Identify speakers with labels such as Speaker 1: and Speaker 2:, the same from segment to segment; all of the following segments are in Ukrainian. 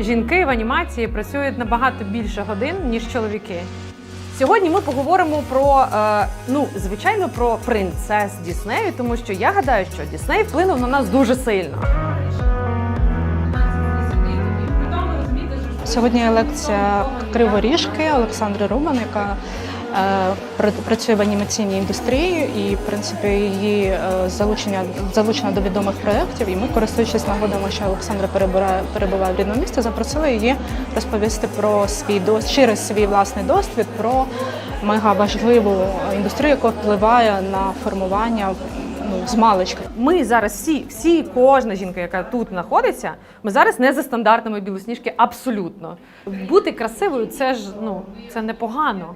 Speaker 1: Жінки в анімації працюють набагато більше годин, ніж чоловіки. Сьогодні ми поговоримо про, е, ну, звичайно, про принцес Діснею, тому що я гадаю, що Дісней вплинув на нас дуже сильно.
Speaker 2: Сьогодні є лекція Криворіжки Олександри Рубан, яка працює в анімаційній індустрії, і в принципі її е, залучення залучена до відомих проєктів. І ми, користуючись нагодами, що Олександра перебирає перебуває в рідному місті, запросили її розповісти про свій досвід, через свій власний досвід, про мега важливу індустрію, яка впливає на формування ну, з маличку.
Speaker 1: Ми зараз всі, всі, кожна жінка, яка тут знаходиться, ми зараз не за стандартами білосніжки абсолютно. Бути красивою це ж ну це непогано.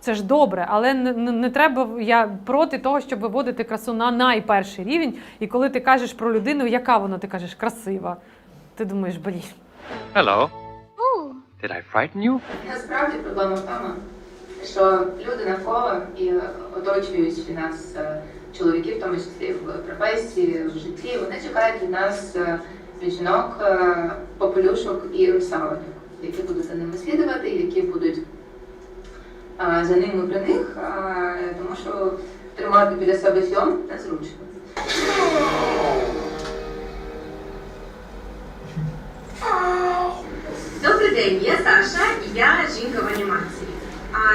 Speaker 1: Це ж добре, але не, не, треба. Я проти того, щоб виводити красу на найперший рівень. І коли ти кажеш про людину, яка вона ти кажеш красива, ти думаєш, блін.
Speaker 3: Hello. Did I frighten you?
Speaker 4: Насправді проблема в тому, що люди навколо і оточуючи нас е, чоловіки, в тому числі в професії, в житті, вони чекають від нас е, від жінок е, попелюшок і русалок, які будуть за ними слідувати, які будуть за ними при них, тому що тримати біля себе сьом незручно.
Speaker 5: Добрий день, я Саша, я жінка в анімації.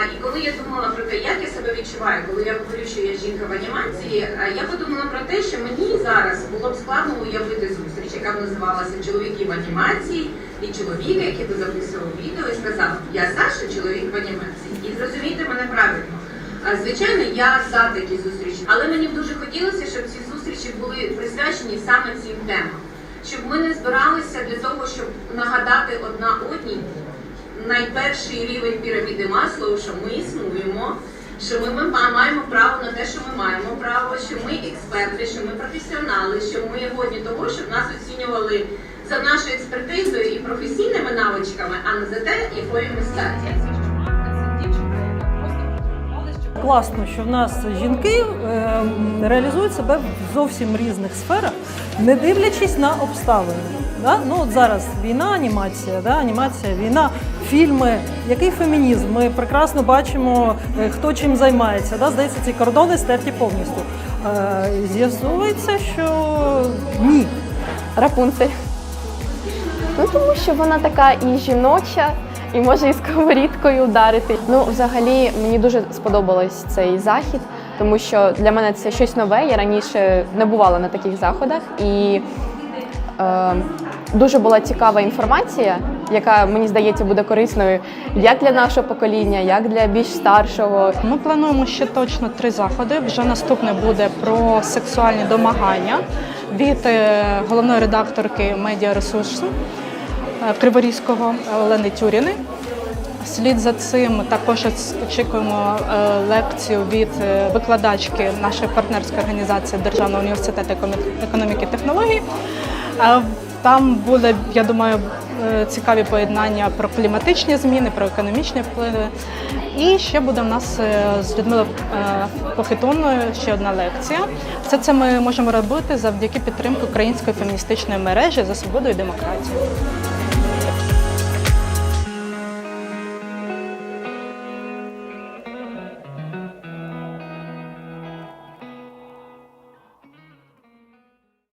Speaker 5: І коли я думала про те, як я себе відчуваю, коли я говорю, що я жінка в анімації, я подумала про те, що мені зараз було б складно уявити зустріч, яка б називалася Чоловіки в анімації, і чоловіка, який би записував відео і сказав, я Саша, чоловік в анімації. І зрозумійте мене правильно. Звичайно, я за такі зустрічі, але мені б дуже хотілося, щоб ці зустрічі були присвячені саме цим темам. Щоб ми не збиралися для того, щоб нагадати одна одній найперший рівень піраміди масла, що ми існуємо, що ми, ми ма- маємо право на те, що ми маємо право, що ми експерти, що ми професіонали, що ми годні того, щоб нас оцінювали за нашою експертизою і професійними навичками, а не за те, якою ми статі.
Speaker 6: Класно, що в нас жінки е, реалізують себе в зовсім різних сферах, не дивлячись на обставини. Да? Ну, от зараз війна, анімація, да? анімація, війна, фільми. Який фемінізм? Ми прекрасно бачимо, е, хто чим займається. Да? Здається, ці кордони стерті повністю. Е, З'ясовується, що ні.
Speaker 7: Рапунцель. Ну тому що вона така і жіноча, і може і сковорідкою ударити. Ну, взагалі, мені дуже сподобалось цей захід, тому що для мене це щось нове. Я раніше не бувала на таких заходах, і е, дуже була цікава інформація, яка мені здається буде корисною як для нашого покоління, як для більш старшого.
Speaker 2: Ми плануємо ще точно три заходи. Вже наступне буде про сексуальні домагання від е, головної редакторки медіаресурсу Криворізького Олени Тюріни. Слід за цим також очікуємо е, лекцію від е, викладачки нашої партнерської організації Державного університету економіки і технологій. Е, Там буде, я думаю, е, цікаві поєднання про кліматичні зміни, про економічні впливи. І ще буде в нас е, з Людмилою е, Похитонною ще одна лекція. Все це ми можемо робити завдяки підтримки української феміністичної мережі за свободу і демократію.